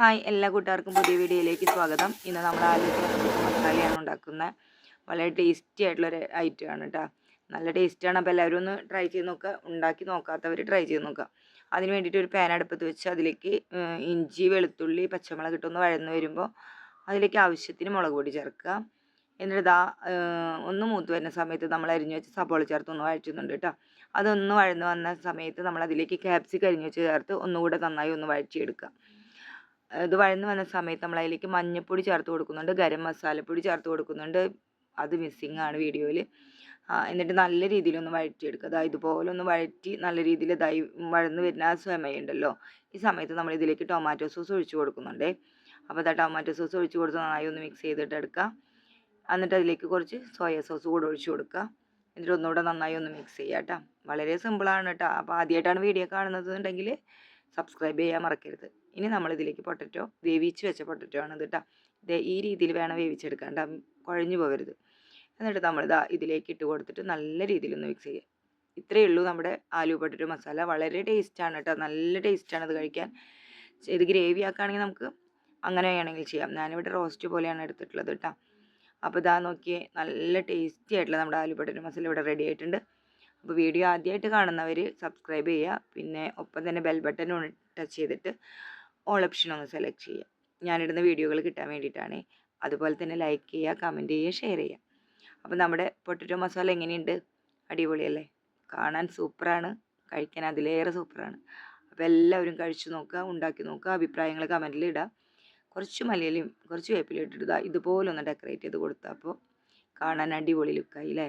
Hi എല്ലാ കൂട്ടുകാർക്കും പുതിയ വീഡിയോയിലേക്ക് സ്വാഗതം. ഇന്ന് നമ്മൾ ആലോചിക്കുന്ന മസാലയാണ് ഉണ്ടാക്കുന്നത്. വളരെ ടേസ്റ്റി ആയിട്ടുള്ളൊരു ആണ് കേട്ടോ നല്ല ടേസ്റ്റാണ് അപ്പോൾ എല്ലാവരും ഒന്ന് ട്രൈ ചെയ്ത് നോക്കുക ഉണ്ടാക്കി നോക്കാത്തവർ ട്രൈ ചെയ്ത് നോക്കുക അതിന് വേണ്ടിയിട്ട് ഒരു പാൻ അടുപ്പത്ത് വെച്ച് അതിലേക്ക് ഇഞ്ചി വെളുത്തുള്ളി പച്ചമുളക് ഇട്ടൊന്ന് വഴന്ന് വരുമ്പോൾ അതിലേക്ക് ആവശ്യത്തിന് മുളക് പൊടി ചേർക്കുക. എന്നിട്ട് ഇതാ ഒന്ന് മൂത്ത് വരുന്ന സമയത്ത് നമ്മൾ അരിഞ്ഞു വെച്ച് സബോള ചേർത്ത് ഒന്ന് വഴറ്റുന്നുണ്ട് കേട്ടോ അതൊന്ന് വഴന്ന് വന്ന സമയത്ത് നമ്മൾ അതിലേക്ക് ക്യാപ്സിക്കം അരിഞ്ഞു വെച്ച് ചേർത്ത് ഒന്നുകൂടെ നന്നായി ഒന്ന് വഴറ്റിയെടുക്കുക. ഇത് വഴന്ന് വന്ന സമയത്ത് നമ്മൾ അതിലേക്ക് മഞ്ഞൾപ്പൊടി ചേർത്ത് കൊടുക്കുന്നുണ്ട്. ഗരം മസാലപ്പൊടി ചേർത്ത് കൊടുക്കുന്നുണ്ട്. അത് മിസ്സിങ് ആണ് വീഡിയോയിൽ. എന്നിട്ട് നല്ല രീതിയിൽ ഒന്ന് വഴറ്റിയെടുക്കുക. അതായത് ഇതുപോലെ ഒന്ന് വഴറ്റി നല്ല രീതിയിൽ ദൈ വഴന്ന് വരുന്ന ആ സമയമുണ്ടല്ലോ. ഈ സമയത്ത് നമ്മൾ ഇതിലേക്ക് ടൊമാറ്റോ സോസ് ഒഴിച്ച് കൊടുക്കുന്നുണ്ട്. അപ്പോൾ അതാ ടൊമാറ്റോ സോസ് ഒഴിച്ച് കൊടുത്ത് നന്നായി ഒന്ന് മിക്സ് ചെയ്തിട്ട് എടുക്കുക. എന്നിട്ട് അതിലേക്ക് കുറച്ച് സോയ സോസ് കൂടെ ഒഴിച്ച് കൊടുക്കുക. എന്നിട്ട് ഒന്നുകൂടെ നന്നായി ഒന്ന് മിക്സ് ചെയ്യാം കേട്ടോ. വളരെ സിമ്പിളാണ് കേട്ടോ. അപ്പോൾ ആദ്യമായിട്ടാണ് വീഡിയോ കാണുന്നത് എന്നുണ്ടെങ്കിൽ സബ്സ്ക്രൈബ് ചെയ്യാൻ മറക്കരുത്. ഇനി നമ്മളിതിലേക്ക് പൊട്ടറ്റോ വേവിച്ച് വെച്ച പൊട്ടറ്റോ ആണ് കേട്ടോ ഇത് ഈ രീതിയിൽ വേണം വേവിച്ചെടുക്കാൻ ട്ടോ. കുഴഞ്ഞു പോകരുത് എന്നിട്ട് നമ്മളിതാ ഇതിലേക്ക് ഇട്ട് കൊടുത്തിട്ട് നല്ല രീതിയിൽ ഒന്ന് മിക്സ് ചെയ്യുക ഇത്രയേ ഉള്ളൂ നമ്മുടെ ആലു പൊട്ടറ്റോ മസാല. വളരെ ടേസ്റ്റാണ് കേട്ടോ നല്ല ടേസ്റ്റാണ് ഇത് കഴിക്കാൻ. ഇത് ഗ്രേവി ആക്കുകയാണെങ്കിൽ നമുക്ക് അങ്ങനെ വേണമെങ്കിൽ ചെയ്യാം. ഞാനിവിടെ റോസ്റ്റ് പോലെയാണ് എടുത്തിട്ടുള്ളത് കേട്ടോ അപ്പോൾ ഇതാ നോക്കിയേ നല്ല ടേസ്റ്റി ആയിട്ടുള്ള നമ്മുടെ ആലു പൊട്ടറ്റോ മസാല ഇവിടെ റെഡി ആയിട്ടുണ്ട്. അപ്പോൾ വീഡിയോ ആദ്യമായിട്ട് കാണുന്നവർ സബ്സ്ക്രൈബ് ചെയ്യുക. പിന്നെ ഒപ്പം തന്നെ ബെൽ ബട്ടൺ ഒന്ന് ടച്ച് ചെയ്തിട്ട് ഓൾ ഓപ്ഷൻ ഒന്ന് സെലക്ട് ചെയ്യുക. ഞാനിടുന്ന വീഡിയോകൾ കിട്ടാൻ വേണ്ടിയിട്ടാണ്. അതുപോലെ തന്നെ ലൈക്ക് ചെയ്യുക കമന്റ് ചെയ്യുക ഷെയർ ചെയ്യുക. അപ്പോൾ നമ്മുടെ പൊട്ടറ്റോ മസാല എങ്ങനെയുണ്ട്? അടിപൊളിയല്ലേ? കാണാൻ സൂപ്പറാണ്. കഴിക്കാൻ അതിലേറെ സൂപ്പറാണ്. അപ്പോൾ എല്ലാവരും കഴിച്ചു നോക്കുക ഉണ്ടാക്കി നോക്കുക അഭിപ്രായങ്ങൾ കമന്റിൽ ഇടുക. കുറച്ച് മലയിലും കുറച്ച് വേപ്പിലും ഇട്ടിട്ട് ഇതാ ഇതുപോലെ ഒന്ന് ഡെക്കറേറ്റ് ചെയ്ത് കൊടുത്താൽ അപ്പോൾ കാണാൻ അടിപൊളി ലുക്കായി അല്ലേ?